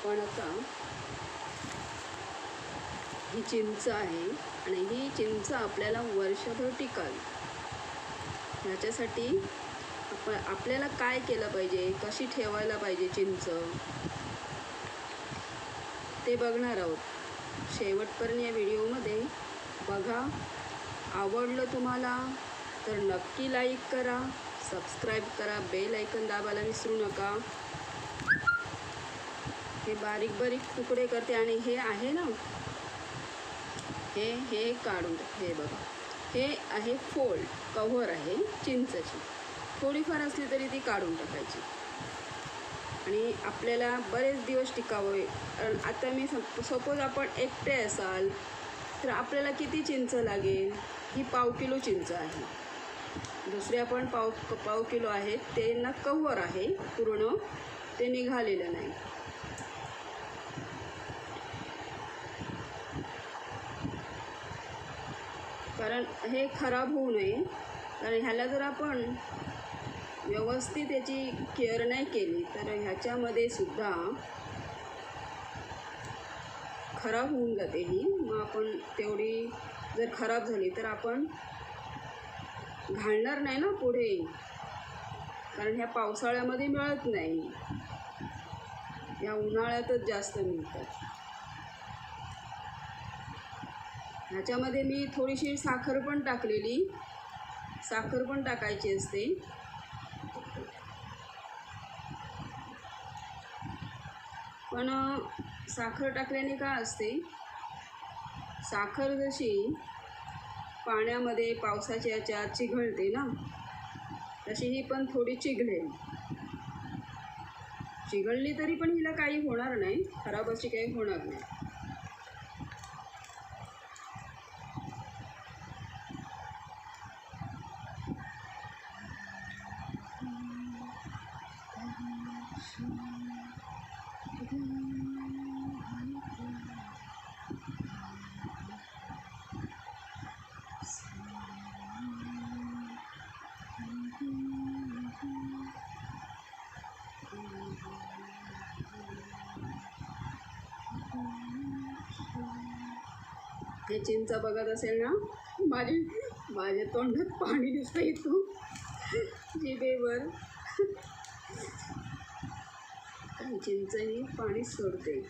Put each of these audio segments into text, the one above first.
आपण आता ही चिंच आहे आणि ही चिंच आपल्याला वर्षभर टिकाल ह्याच्यासाठी आपण आपल्याला काय केलं पाहिजे? कशी ठेवायला पाहिजे चिंच? ते बघणार आहोत. शेवटपर्यंत या व्हिडिओमध्ये बघा. आवडलं तुम्हाला तर नक्की लाईक करा. सबस्क्राईब करा. बेल ऐकन दाबायला विसरू नका. हे बारीक बारीक तुकडे करते आणि हे आहे ना? हे हे काढून हे बघा. हे आहे फोल्ड. कव्हर आहे चिंचची. थोडीफार असली तरी ती काढून टाकायची. आणि आपल्याला बरेच दिवस टिकावे. कारण आता मी सप सपोज आपण एकटे असाल तर आपल्याला किती चिंच लागेल? ही पाव किलो चिंच आहे. दुसरे पण पाव पाव किलो आहेत ते ना कव्हर आहे पूर्ण. ते निघालेलं नाही. कारण हे खराब होऊ नये. कारण ह्याला जर आपण व्यवस्थित याची केअर नाही केली तर ह्याच्यामध्ये सुद्धा खराब होऊन जाते ही. मग आपण तेवढी जर खराब झाली तर आपण घालणार नाही ना पुढे. कारण ह्या पावसाळ्यामध्ये मिळत नाही. या उन्हाळ्यातच जास्त मिळतात. ह्याच्यामध्ये मी थोडीशी साखर पण टाकलेली. साखर पण टाकायची असते. पण साखर टाकल्याने काय असते? साखर जशी पाण्यामध्ये पावसाच्या याच्यात चिघळते ना तशी ही पण थोडी चिघळेल. चिघळली तरी पण हिला काही होणार नाही. खराब अशी काही होणार नाही. हे चिंच बघत असेल ना माझे माझ्या तोंडात पाणी दिसतं इथून. जिभेवर. आणि चिंच ही पाणी सोडते.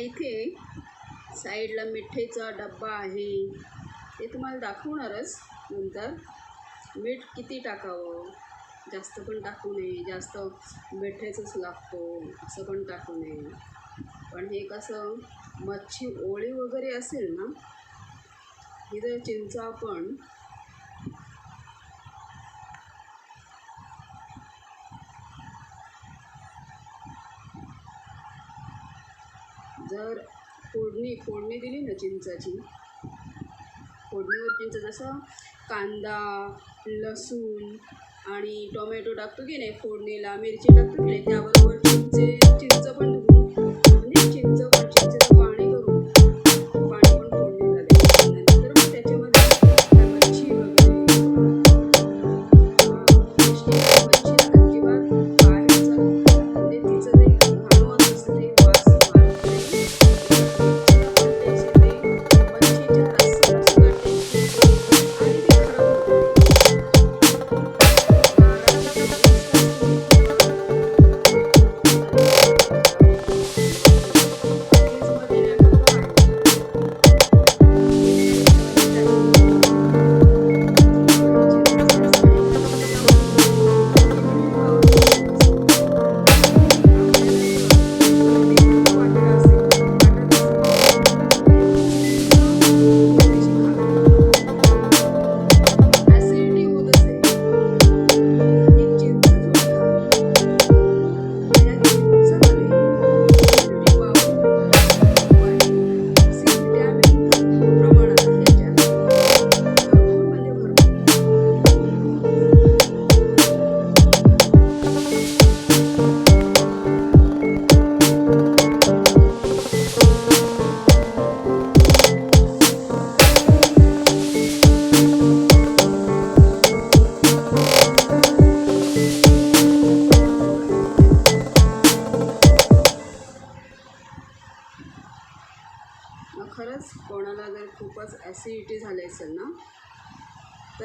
इथे. साईडला मिठेचा डब्बा आहे. ते तुम्हाला दाखवणारच नंतर. मीठ किती टाकावं? जास्त पण टाकू नये. जास्त मिठेचंच लागतो. असं पण टाकू नये. पण हे कसं मच्छी ओळी वगैरे असेल ना इथं जर चिंच आपण जर फोडणी फोडणी दिली ना चिंचाची फोडणीवर चिंच जसं कांदा लसूण आणि टोमॅटो टाकतो की नाही फोडणीला मिरची टाकतो की नाही त्याबरोबर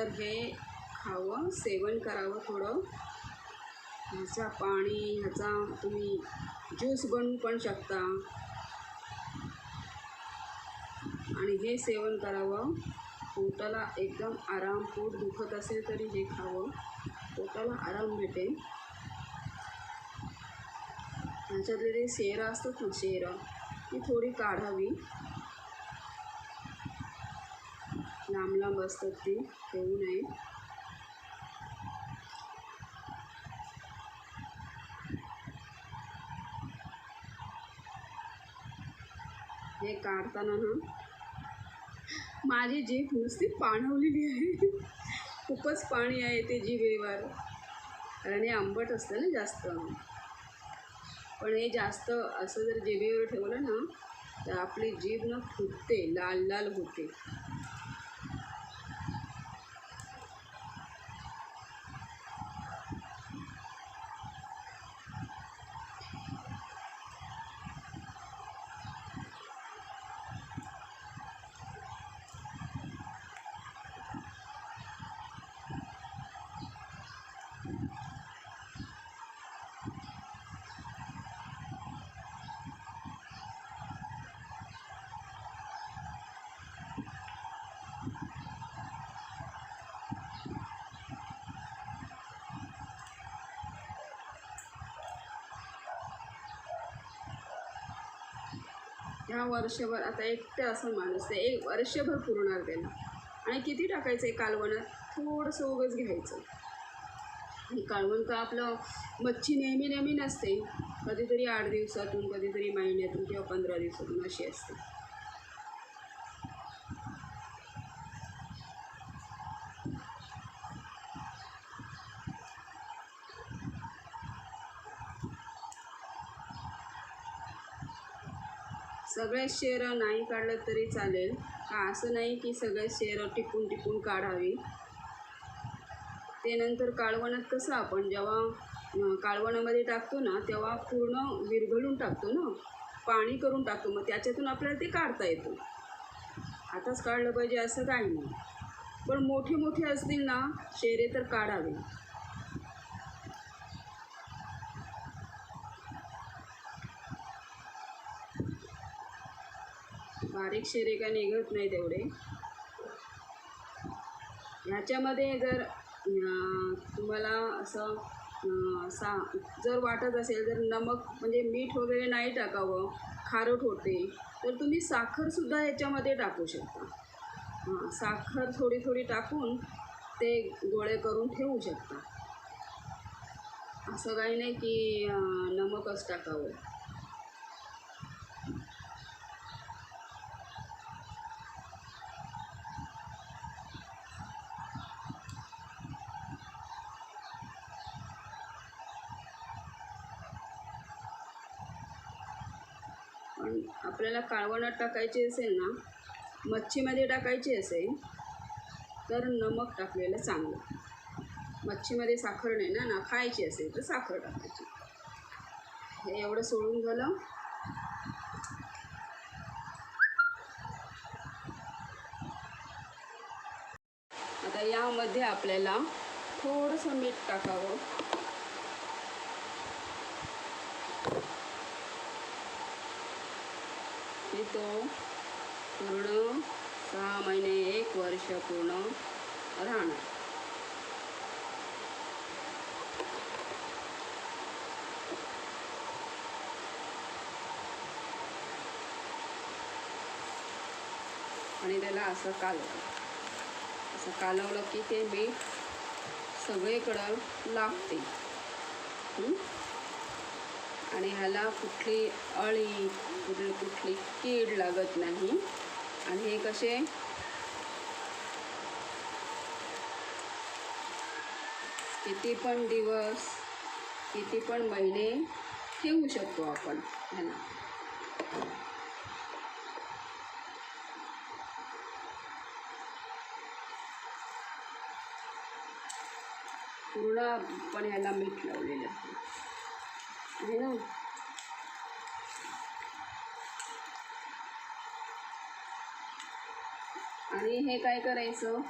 तर हे खावं सेवन करावं थोडं. ह्याचा पाणी ह्याचा तुम्ही ज्यूस बनवू पण शकता. आणि हे सेवन करावं. पोटाला एकदम आराम पोट दुखत असेल तरी हे खावं. पोटाला आराम भेटेल. ह्याच्यातले जे शेरं असतात ना शेरं ती थोडी काढावी. लांब लांब असतात ती होऊ नये. हे काढताना ना माझी जीभ नुसती पाणवलेली आहे. खूपच पाणी आहे ते जिभेवर. आणि आंबट असतं ना जास्त. पण हे जास्त असं जर जिभेवर ठेवलं ना तर आपली जीभ ना फुटते लाल लाल होते. ह्या वर्षभर आता एकटं असं माणूस ते एक वर्षभर पुरणार त्याला. आणि किती टाकायचं आहे कालवणात थोडंसं उगच घ्यायचं. आणि कालवण का आपलं मच्छी नेहमी नेहमी नसते. कधीतरी आठ दिवसातून कधीतरी महिन्यातून किंवा पंधरा दिवसातून अशी असते. सगळ्याच शेअर नाही काढलं तरी चालेल. का असं नाही की सगळे शेअर टिपून टिपून काढावी. ते नंतर काळवणात कसं आपण जेव्हा काळवणामध्ये टाकतो ना तेव्हा पूर्ण विरघळून टाकतो ना. पाणी करून टाकतो मग त्याच्यातून आपल्याला ते काढता येतं. आताच काढलं पाहिजे असं काही नाही. पण मोठे मोठे असतील ना शेरे तर काढावे. बारीक शिरे काय निघत नाही तेवढे. ह्याच्यामध्ये जर तुम्हाला असं सा जर वाटत असेल जर नमक म्हणजे मीठ वगैरे नाही टाकावं खारट होते तर तुम्ही साखरसुद्धा ह्याच्यामध्ये टाकू शकता. हां साखर थोडी थोडी टाकून ते गोळे करून ठेवू शकता. असं काही नाही की नमकच टाकावं. आपल्याला काळवणात टाकायची असेल ना मच्छीमध्ये टाकायची असेल तर नमक टाकलेलं चांगलं. मच्छीमध्ये साखर नाही ना ना खायची असेल तर साखर टाकायची. हे एवढं सोडून झालं. आता यामध्ये आपल्याला थोडंसं मीठ टाकावं. तो पूर्ण सहा महिने एक वर्ष पूर्ण राहणार. आणि त्याला असं कालवलं. असं कालवलं की ते मीठ सगळीकडं लागते. आणि ह्याला कुठली अळी कुठली कुठली कीड लागत नाही. आणि हे कसे? किती पण दिवस किती पण महिने ठेवू शकतो आपण ह्याला. पूर्ण पण ह्याला मीठ लावलेलं आहे. आहे ना. आणि हे काय करायचं?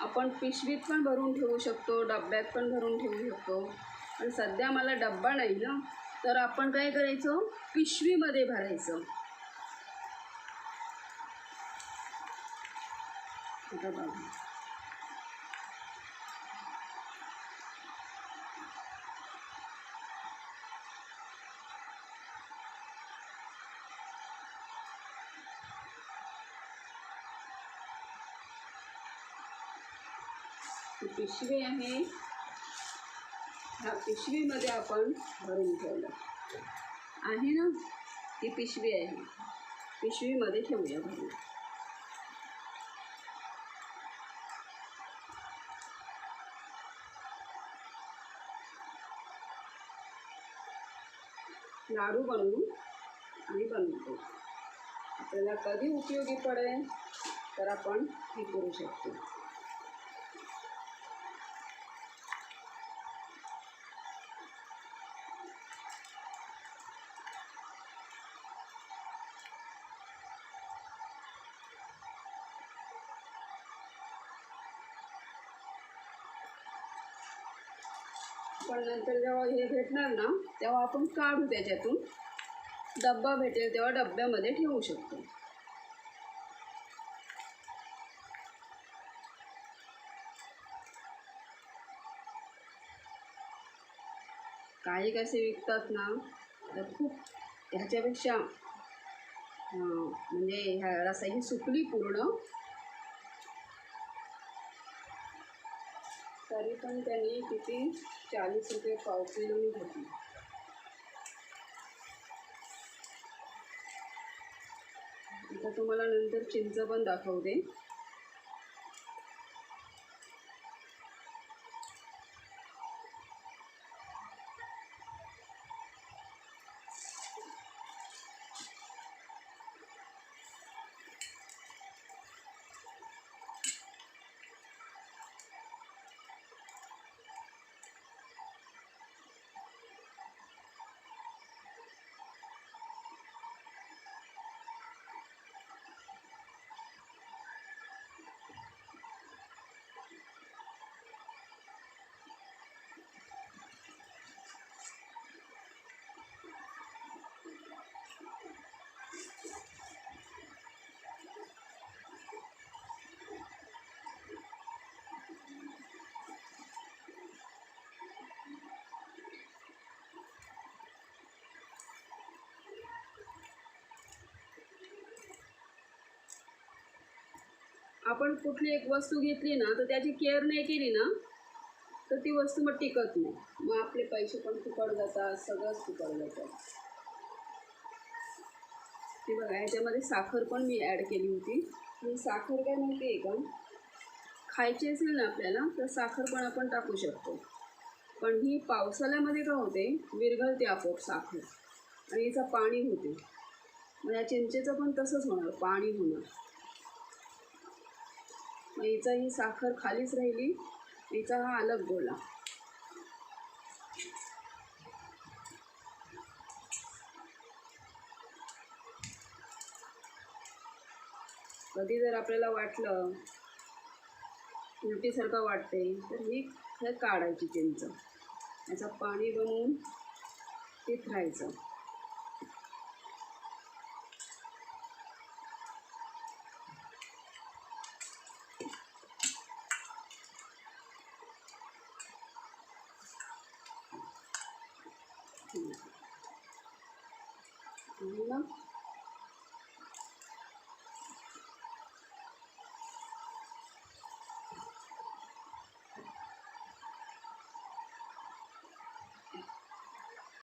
आपण पिशवीत पण भरून ठेवू शकतो डब्यात पण भरून ठेवू शकतो. पण सध्या मला डब्बा नाही ना. तर आपण काय करायचं? पिशवीमध्ये भरायचं. आता बघा ही पिशवी आहे. ह्या पिशवीमध्ये आपण भरून ठेवलं. आहे ना? ती पिशवी आहे. पिशवीमध्ये ठेवूया भरून. लाडू बनवू आणि बनवतो. आपल्याला कधी उपयोगी पडेल तर आपण हे करू शकतो. पण नंतर जेव्हा हे भेटणार ना तेव्हा आपण काढू त्याच्यातून. डब्बा भेटेल तेव्हा डब्यामध्ये ठेवू शकतो. काही कसे विकतात ना तर खूप ह्याच्यापेक्षा म्हणजे ह्या रसा ही सुकली पूर्ण तरी पण त्यांनी किती चाळीस रुपये पाव किलोनी घेतली. आता तुम्हाला नंतर चिंच पण दाखवते. आपण कुठली एक वस्तू घेतली ना तर त्याची केअर नाही केली ना तर ती वस्तू मग टिकत नाही. मग आपले पैसे पण फुकट जातात सगळंच फुकट जातं. ते बघा याच्यामध्ये साखर पण मी ॲड केली होती. मी साखर काय माहिती आहे का? खायची असेल ना आपल्याला तर साखर पण आपण टाकू शकतो. पण ही पावसाळ्यामध्ये काय होते? विरघळते आपोआप साखर. आणि हिचं पाणी होते. मग या चिंचेचं पण तसंच होणार पाणी होणार. हिचा ही साखर खालीच राहिली. हिचा हा अलग गोळा कधी जर आपल्याला वाटलं उलटीसारखं वाटते तर ही हे काढायची चिंच. याचं पाणी बनवून ते राहायचं आणि मग